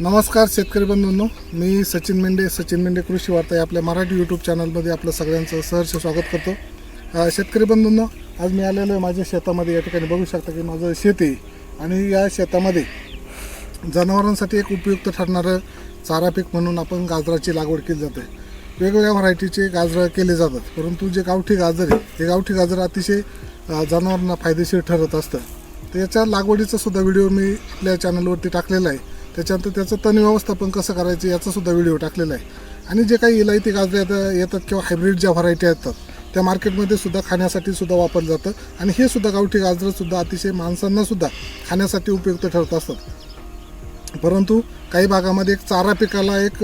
नमस्कार शेतकरी बंधूंनो मी सचिन मेंढे सचिन मेंढे कृषी वार्ता या आपल्या मराठी यूट्यूब चॅनलमध्ये आपलं सगळ्यांचं सहर्ष स्वागत करतो. शेतकरी बंधूंनो आज मी आलेलो आहे माझ्या शेतामध्ये या ठिकाणी बघू शकता की माझं शेत आहे. आणि या शेतामध्ये जनावरांसाठी एक उपयुक्त ठरणारं चारा पीक म्हणून आपण गाजराची लागवड केली जाते. वेगवेगळ्या व्हरायटीचे गाजरं केले जातात परंतु जे गावठी गाजर आहे हे गावठी गाजर अतिशय जनावरांना फायदेशीर ठरत असतं. तर याच्या लागवडीचा सुद्धा व्हिडिओ मी आपल्या चॅनलवरती टाकलेला आहे. त्याच्यानंतर त्याचं तण व्यवस्थापन कसं करायचं याचा सुद्धा व्हिडिओ टाकलेला आहे. आणि जे काही इलायती गाजरं येतात येतात किंवा हायब्रिड ज्या व्हरायटी येतात त्या मार्केटमध्ये सुद्धा खाण्यासाठी सुद्धा वापरलं जातं. आणि हे सुद्धा गावठी गाजरं सुद्धा अतिशय माणसांना सुद्धा खाण्यासाठी उपयुक्त ठरत असतात. परंतु काही भागामध्ये एक चारा पिकाला एक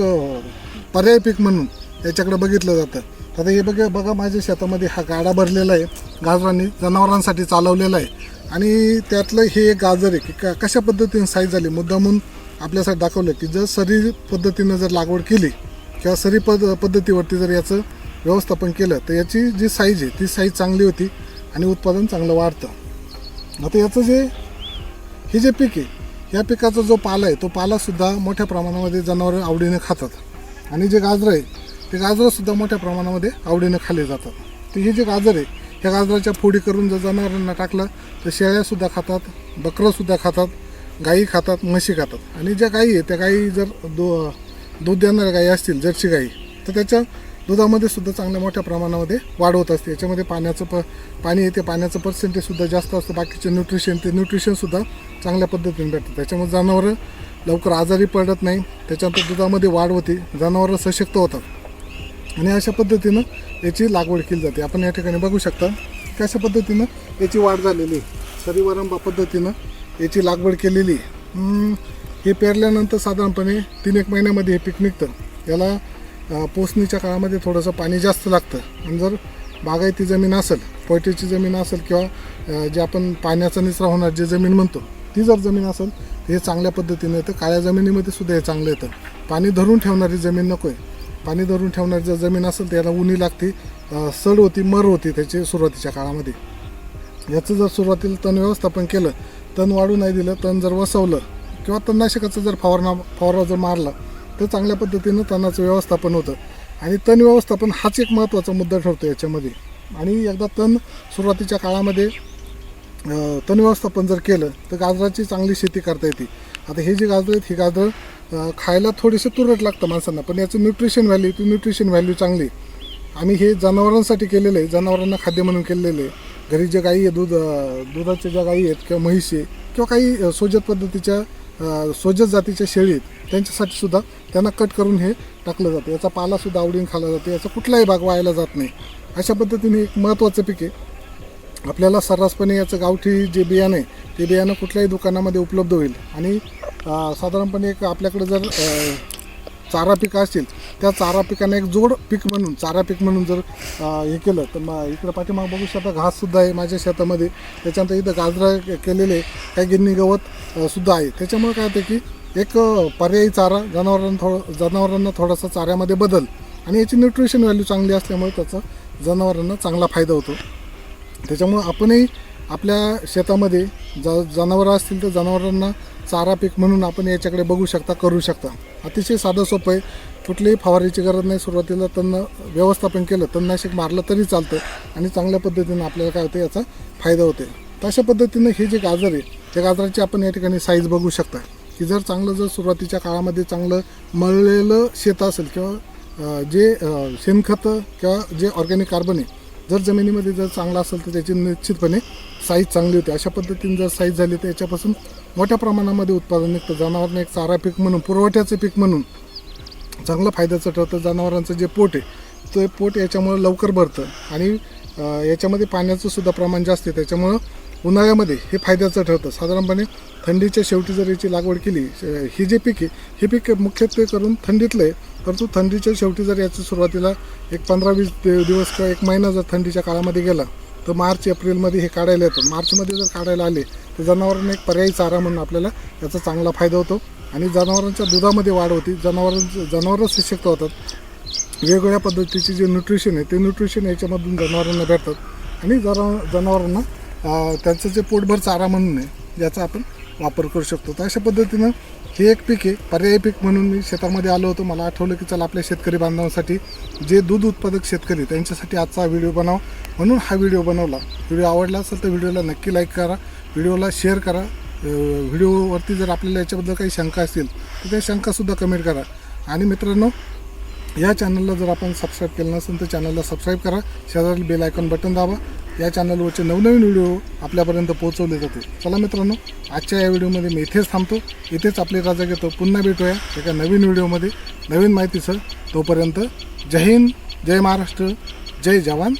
पर्याय पीक म्हणून याच्याकडे बघितलं जातं. आता हे बघा बघा माझ्या शेतामध्ये हा गाडा भरलेला आहे. गाजरांनी जनावरांसाठी चालवलेला आहे. आणि त्यातलं हे एक गाजर आहे की का कशा पद्धतीने साईज झाली? मुद्दामून आपल्यासाठी दाखवलं की जर सरी पद्धतीनं जर लागवड केली किंवा सरी पद पद्धतीवरती जर याचं व्यवस्थापन केलं तर याची जी साईज आहे ती साईज चांगली होती आणि उत्पादन चांगलं वाढतं. आता याचं जे हे जे पीक आहे या पिकाचा जो पाला आहे तो पालासुद्धा मोठ्या प्रमाणामध्ये जनावरं आवडीने खातात. आणि जे गाजरं आहे ते गाजरंसुद्धा मोठ्या प्रमाणामध्ये आवडीने खाल्ले जातात. तर हे जे गाजर आहे ह्या गाजराच्या फोडी करून जर जनावरांना टाकलं तर शेळ्यासुद्धा खातात बकरंसुद्धा खातात गाई खातात म्हशी खातात. आणि ज्या गाई आहे त्या गाई जर दो दूध देणाऱ्या गाई असतील जर्सी गाई तर त्याच्या दुधामध्ये सुद्धा चांगल्या मोठ्या प्रमाणामध्ये वाढ होत असते. याच्यामध्ये पाण्याचं प पाणी येते पाण्याचं पर्सेंटेजसुद्धा जास्त असतं. बाकीचे न्यूट्रिशन ते न्यूट्रिशनसुद्धा चांगल्या पद्धतीने भेटतं. त्याच्यामुळे जनावरं लवकर आजारी पडत नाही. त्याच्यानंतर दुधामध्ये वाढ होते. जनावरं सशक्त होतात. आणि अशा पद्धतीनं याची लागवड केली जाते. आपण या ठिकाणी बघू शकता की अशा पद्धतीनं याची वाढ झालेली आहे. सरीवरंबा पद्धतीनं याची लागवड केलेली आहे. हे पेरल्यानंतर साधारणपणे तीन एक महिन्यामध्ये हे पीक निघतं. याला पोसणीच्या काळामध्ये थोडंसं पाणी जास्त लागतं. आणि जर बागायती जमीन असेल पोयटीची जमीन असेल किंवा जे आपण पाण्याचा निचरा होणार जे जमीन म्हणतो ती जर जमीन असेल तर हे चांगल्या पद्धतीने येतं. काळ्या जमिनीमध्ये सुद्धा हे चांगलं येतं. पाणी धरून ठेवणारी जमीन नको आहे. पाणी धरून ठेवणारी जर जमीन असेल तर याला उनी लागते सड होती मर होती त्याची सुरुवातीच्या काळामध्ये. याचं जर सुरुवातीला तण व्यवस्थापन केलं तण वाढू नाही दिलं तण जर वसवलं किंवा तणनाशकाचं जर फवारणा फवारा जर मारला तर चांगल्या पद्धतीनं तणाचं व्यवस्थापन होतं. आणि तण व्यवस्थापन हाच एक महत्त्वाचा मुद्दा ठरतो याच्यामध्ये. आणि एकदा तण सुरुवातीच्या काळामध्ये तण व्यवस्थापन जर केलं तर गाजराची चांगली शेती करता येते. आता हे जे गाजर आहेत ही गाजर खायला थोडेसे तुरट लागतं माणसांना पण याचं न्यूट्रिशन व्हॅल्यू ती न्यूट्रिशन व्हॅल्यू चांगली आहे. आम्ही हे जनावरांसाठी केलेलं आहे जनावरांना खाद्य म्हणून केलेलं आहे. घरी जे गाई आहे दूध दुधाच्या ज्या गाई आहेत किंवा म्हैशी आहे किंवा काही सोजत पद्धतीच्या सोजत जातीच्या शेळी आहेत त्यांच्यासाठी सुद्धा त्यांना कट करून हे टाकलं जातं. याचा पालासुद्धा आवडीने खाल्ला जातो. याचा कुठलाही भाग वायाला जात नाही. अशा पद्धतीने एक महत्त्वाचं पीक आहे. आपल्याला सर्रासपणे याचं गावठी जे बियाणं आहे ते बियाणं कुठल्याही दुकानामध्ये उपलब्ध होईल. आणि साधारणपणे एक आपल्याकडे जर चारा पिकं असतील त्या चारा पिकांना एक जोड पीक म्हणून चारा पीक म्हणून जर हे केलं तर मग इकडं पाठीमाग बघू शकता घाससुद्धा आहे माझ्या शेतामध्ये. त्याच्यानंतर इथं गाजरा केलेले काही गिन्नी गवत सुद्धा आहे. त्याच्यामुळे काय होतं की एक पर्यायी चारा जनावरांना थोडं जनावरांना थोडासा चाऱ्यामध्ये बदल आणि याची न्यूट्रिशन व्हॅल्यू चांगली असल्यामुळे त्याचा जनावरांना चांगला फायदा होतो. त्याच्यामुळं आपणही आपल्या शेतामध्ये ज जनावरं असतील तर जनावरांना चारा पीक म्हणून आपण याच्याकडे बघू शकता करू शकता. अतिशय साधं सोपं आहे. कुठलीही फवारीची गरज नाही. सुरुवातीला तण व्यवस्थापन केलं तणनाशक मारलं तरी चालतं आणि चांगल्या पद्धतीनं आपल्याला काय होतं याचा फायदा होते तर अशा पद्धतीनं हे जे गाजर आहे त्या गाजराची आपण या ठिकाणी साईज बघू शकता. की जर चांगलं जर सुरुवातीच्या काळामध्ये चांगलं मळलेलं शेत असेल किंवा जे शेणखतं किंवा जे ऑर्गॅनिक कार्बन आहे जर जमिनीमध्ये जर चांगला असेल तर त्याची निश्चितपणे साईज चांगली होते. अशा पद्धतीने जर साईज झाली तर याच्यापासून मोठ्या प्रमाणामध्ये उत्पादन निघतं. जनावरांना एक चारा पीक म्हणून पुरवठ्याचं पीक म्हणून. चांगलं फायद्याचं ठरतं. जनावरांचं जे पोट आहे ते पोट याच्यामुळं लवकर भरतं. आणि याच्यामध्ये पाण्याचं सुद्धा प्रमाण जास्त आहे. त्याच्यामुळं उन्हाळ्यामध्ये हे फायद्याचं ठरतं. साधारणपणे थंडीच्या शेवटी जर याची लागवड केली ही जे पीक आहे हे पीक मुख्यत्वे करून थंडीतलं आहे. परंतु थंडीच्या शेवटी जर याच्या सुरुवातीला एक पंधरा वीस दिवस किंवा एक महिना जर थंडीच्या काळामध्ये गेला तर मार्च एप्रिलमध्ये हे काढायला येतं. मार्चमध्ये जर काढायला आले तर जनावरांना एक पर्यायी चारा म्हणून आपल्याला याचा चांगला फायदा होतो. आणि जनावरांच्या दुधामध्ये वाढ होती. जनावरांचं जनावरं सशक्त होतात. वेगवेगळ्या पद्धतीचे जे न्यूट्रिशन आहे ते न्यूट्रिशन याच्यामधून जनावरांना भेटतात. आणि जरा जनावरांना त्यांचं जे पोटभर चारा म्हणून आहे याचा आपण वापर करू शकतो. तर अशा पद्धतीनं हे एक पीक आहे. पर्यायी पीक म्हणून मी शेतामध्ये आलो होतो. मला आठवलं की चला आपल्या शेतकरी बांधवांसाठी जे दूध उत्पादक शेतकरी त्यांच्यासाठी आजचा व्हिडिओ बनाव. म्हणून हा व्हिडिओ बनवला. व्हिडिओ आवडला असेल तर व्हिडिओला नक्की लाईक करा. व्हिडिओला शेअर करा. व्हिडिओवरती जर आपल्याला याच्याबद्दल काही शंका असतील तर त्या शंकासुद्धा कमेंट करा. आणि मित्रांनो या चॅनलला जर आपण सबस्क्राईब केलं नसेल तर चॅनलला सबस्क्राईब करा. शेजारी बेल आयकॉन बटन दाबा. या चॅनलवरचे नवनवीन व्हिडिओ आपल्यापर्यंत पोहोचवले जाते चला मित्रांनो आजच्या या व्हिडिओमध्ये मी इथेच थांबतो. इथेच आपली राजा घेतो. पुन्हा भेटूया एका नवीन व्हिडिओमध्ये. नवीन माहितीसह तोपर्यंत जय हिंद जय महाराष्ट्र जय जवान.